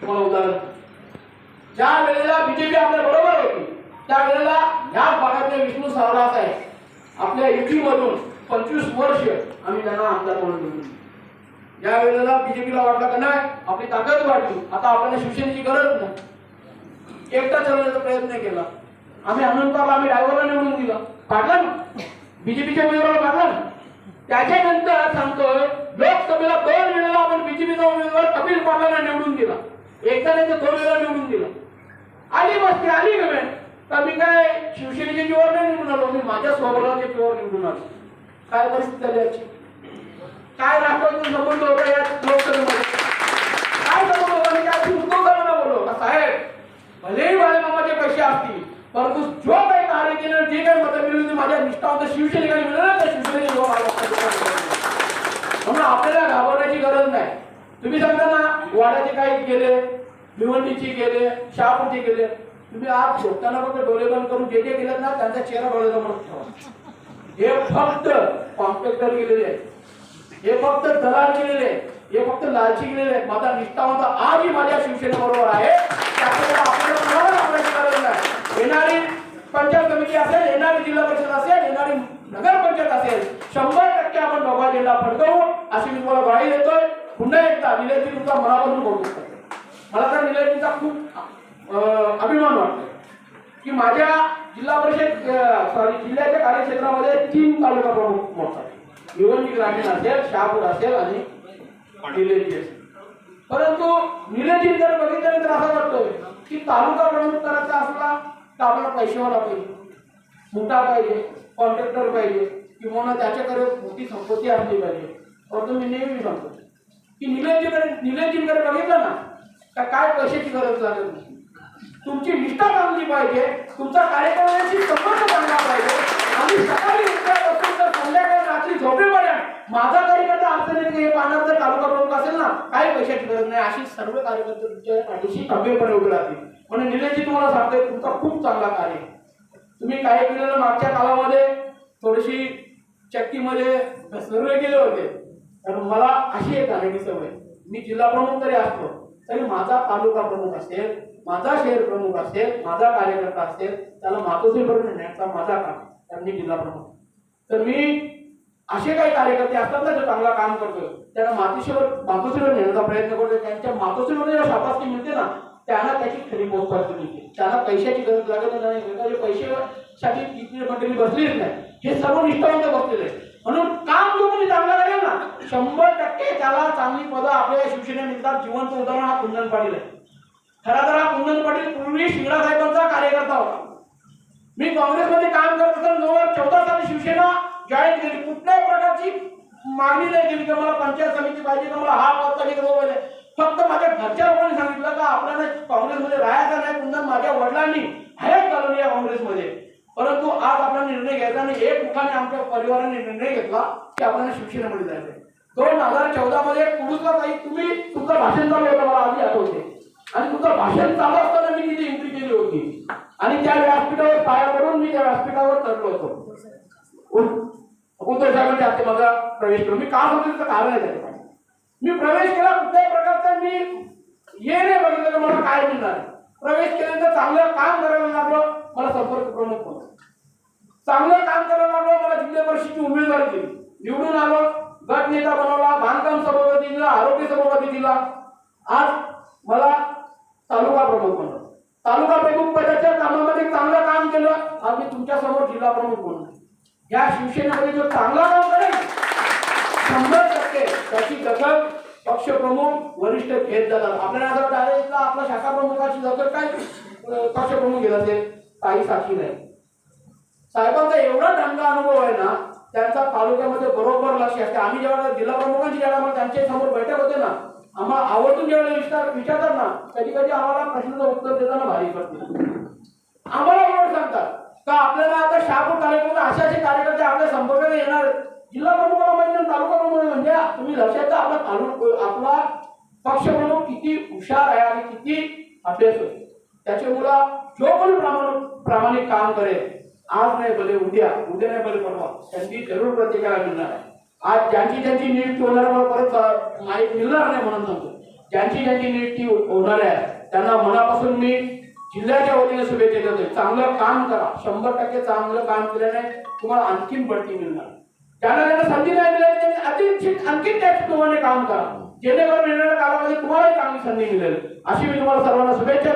तुम्हाला उदाहरण ज्या वेळेला बीजेपी आपल्या बरोबर होती त्यावेळेला ह्या भागातले विष्णू सावरास आहे आपल्या युटी मधून पंचवीस वर्ष आम्ही त्यांना आमदार म्हणून दिली. ज्या वेळेला बीजेपीला वाटलं का नाही आपली ताकद वाटली आता आपल्याला शिवसेनेची गरज नाही. एकटा चालवण्याचा प्रयत्न केला. आम्ही अनंतपाला आम्ही ड्रायव्हरला निवडून दिला. काढला ना? बीजेपीच्या उमेदवाराला काढला ना? त्याच्यानंतर सांगतोय लोकसभेला दोन वेळेला आपण बीजेपीचा उमेदवार कपिल पाटलांना निवडून दिला. एकदा नाही तर दोन वेळा निवडून दिला. आली मस्ती आली गमेंट तर मी काय शिवसेनेच्या जीवावर नाही निवडून आलो मी माझ्या स्वबळाच्या जीवावर निवडून आलो. काय परिस्थिती झाली याची काय राष्ट्रवादी संबंध होता या लोकसभेमध्ये? काय संबंध होता मी काय उद्धव साहेबांना बोललो का साहेब भलेही माझ्या मामाचे पैसे असतील परंतु जो काही कार्य केलं जे काही मतं मिळवली माझ्या निष्ठावंत शिवसेनेकडे मिळालं त्या शिवसेनेने जो म्हणून आपल्याला घाबरण्याची गरज नाही. तुम्ही सांगता ना वाड्याचे काही गेले भिवंडीची गेले शहापूरची गेले तुम्ही आज शोधताना फक्त डोळे बंद करून जे जे गेले ना त्यांचा चेहरा डोळ्यासमोर ठेवा हे फक्त कॉन्ट्रॅक्टर गेलेले आहेत. हे फक्त दलाल गेलेले आहेत. हे फक्त लालची गेलेले आहेत. माझा होता आजही माझ्या शिवसेनेबरोबर आहे. आपल्याला येणारी पंचायत समिती असेल येणारी जिल्हा परिषद असेल येणारी नगरपंचायत असेल शंभर टक्के आपण डोबा जिल्हा फडकवू. अशी मी तुम्हाला ग्वाही देतोय. पुन्हा एकदा निलयती तुमचा मनापासून कौतुक करतो मला तर निलयतीचा खूप अभिमान वाटतो की माझ्या जिल्हा परिषद सॉरी जिल्ह्याच्या कार्यक्षेत्रामध्ये तीन तालुका प्रमुख मोठा निवडणूक ग्रामीण असेल शहापूर असेल आणि निलयती असेल परंतु निलेजी जर बघितलं तर असा वाटतोय की तालुका प्रमुख करायचा असला तर आपल्याला पैसेवाला पाहिजे. मोठा पाहिजे कॉन्ट्रॅक्टर पाहिजे. किंवा त्याच्याकडे मोठी संपत्ती असली पाहिजे. परंतु मी नेहमी सांगतो. की निलंजीकडे निलंजीकडे बघितलं ना का काय पैशाची गरज लागेल तुमची निष्ठा चांगली पाहिजे तुमचा कार्यक्रमाची संबंध चांगला पाहिजे. आणि सकाळी उठल्यापासून तर संध्याकाळी रात्री झोपेपर्यंत माझा कार्यकर्ता असं नाही की हे पाहणार जर तालुका प्रमुख असेल ना काही पैशाची गरज नाही. अशी सर्व कार्यकर्ते तुमच्या पाठीशी खंबीरपणे उभे राहतील. म्हणून निलंजी तुम्हाला सांगतोय तुमचा खूप चांगला कार्य. तुम्ही काय केलेलं मागच्या काळामध्ये थोडीशी चक्कीमध्ये सर्वे केले होते. तर मला अशी एक आहे सवय. मी जिल्हा प्रमुख तरी असतो तरी माझा तालुका प्रमुख असेल माझा शहर प्रमुख असेल माझा कार्यकर्ता असेल त्याला मातोश्रीपर्यंत नेण्याचा माझा काम कारण मी जिल्हा प्रमुख. तर मी असे काही कार्यकर्ते असतात ना जो चांगला काम करतोय त्यांना मातोश्रीवर मातोश्रीवर नेण्याचा प्रयत्न करतो त्यांच्या मातोश्रीमध्ये जेव्हा शाबासकी मिळते ना त्यांना त्याची खरी पोचपावती मिळते त्यांना पैशाची गरज लागत नाही पैशासाठी इतकी मंडळी बसलीच नाही. हे सर्व निष्ठावंत बसलेले आहेत. म्हणून काम जो कोणी चांगला करेल ना शंभर टक्के त्याला चांगली पदं आपल्या शिवसेने मिळतात जिवंत उदाहरण हा कुंदन पाटील आहे. खरा तर हा कुंदन पाटील पूर्वी शिंगडा साहेबांचा कार्यकर्ता होता. मी काँग्रेसमध्ये काम करत असताना दोन हजार चौदा साली शिवसेना जॉईन केली. कुठल्याही प्रकारची मागणी नाही केली. की मला पंचायत समिती पाहिजे का मला हा पद पाहिजे पाहिजे. फक्त माझ्या घरच्या लोकांनी सांगितलं का आपल्याला काँग्रेसमध्ये राहायचा नाही कुंदन माझ्या वडिलांनी हयात घालवली या काँग्रेसमध्ये. परंतु आज आपला निर्णय घ्यायचा आणि एक मुखाने आमच्या परिवाराने निर्णय घेतला की आपल्याला शिवसेनेमध्ये जायचं दोन हजार चौदा मध्ये पुरुषला काही तुम्ही तुमचं भाषण चालू होतं मला आधी आठवते. आणि तुमचं भाषण चालू असताना मी तिथे एंट्री केली होती. आणि त्या व्यासपीठावर पाया पडून मी त्या व्यासपीठावर चढलो होतो. उद्धव उद्धव साहेबांच्या माझा प्रवेश केला मी का होतो त्याचं कारण आहे मी प्रवेश केला कुठल्याही प्रकारचा मी ये नाही बघितलं तर मला काय मिळणार प्रवेश केल्यानंतर चांगलं काम करायला लागलं मला संपर्क प्रमुख चांगलं काम करायला लागलो मला जिल्हा परिषदची उमेदवारी दिली. निवडून आलो नेता बनवला बांधकाम सभापती दिला आरोग्य सभापती दिला आज मला तालुका प्रमुख बनवलं तालुका प्रमुख पदाच्या कामामध्ये चांगलं काम केलं. आज मी तुमच्यासमोर जिल्हा प्रमुख बनलो. या शिवसेनेमध्ये जो चांगला काम करेल शंभर टक्के त्याची दखल पक्षप्रमुख वरिष्ठ घेत जातात. आपल्याला असं डायरेक्ट आपल्या शाखा प्रमुखाची दखल काय? पक्षप्रमुख घेत असेल काही साक्षी नाही. साहेबांचा एवढा चांगला अनुभव आहे ना त्यांचा तालुक्यामध्ये बरोबर लक्ष असते. आम्ही जेव्हा जिल्हा प्रमुखांची जेव्हा त्यांच्यासमोर बैठक होते ना आम्हाला आवर्जून जेव्हा विचार विचारतात ना कधी कधी आम्हाला प्रश्नाचं उत्तर देताना भारी पडते. आम्हाला एवढं सांगतात. का आपल्याला आता शहापूर तालुक्यामध्ये असे असे कार्यकर्ते आपल्या संपर्कात येणार? जिल्हा प्रमुखाला म्हणजे तालुका प्रमुख म्हणजे तुम्ही लक्षात आपला तालुका आपला पक्षप्रमुख किती हुशार आहे आणि किती अभ्यास होते त्याच्यामुळं जो कोणी प्रामाणिक प्रामाणिक काम करेल आज नाही भले उद्या. उद्या नाही भले परवा. त्यांची जरूर प्रत्येकाला मिळणार आहे. आज ज्यांची ज्यांची नीट होणार मला परत माहीत माहिती मिळणार नाही म्हणून सांगतो. ज्यांची ज्यांची नीट होणार आहे त्यांना मनापासून मी जिल्ह्याच्या वतीने शुभेच्छा देतोय. चांगलं काम करा. शंभर टक्के चांगलं काम केल्याने तुम्हाला आणखीन बढती मिळणार. त्यांना त्यांना संधी नाही मिळाली त्यांनी अतिरिक्त आणखीन त्या तुम्हाला काम करा. जेणेकरून येणाऱ्या कालामध्ये तुम्हालाही चांगली संधी मिळेल. अशी मी तुम्हाला सर्वांना शुभेच्छा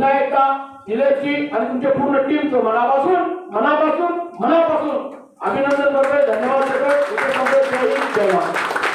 पुन्हा एकदा निलेशजी आणि तुमच्या पूर्ण टीमचं मनापासून मनापासून मनापासून अभिनंदन करतोय. धन्यवाद देतोय जय जय महाराष्ट्र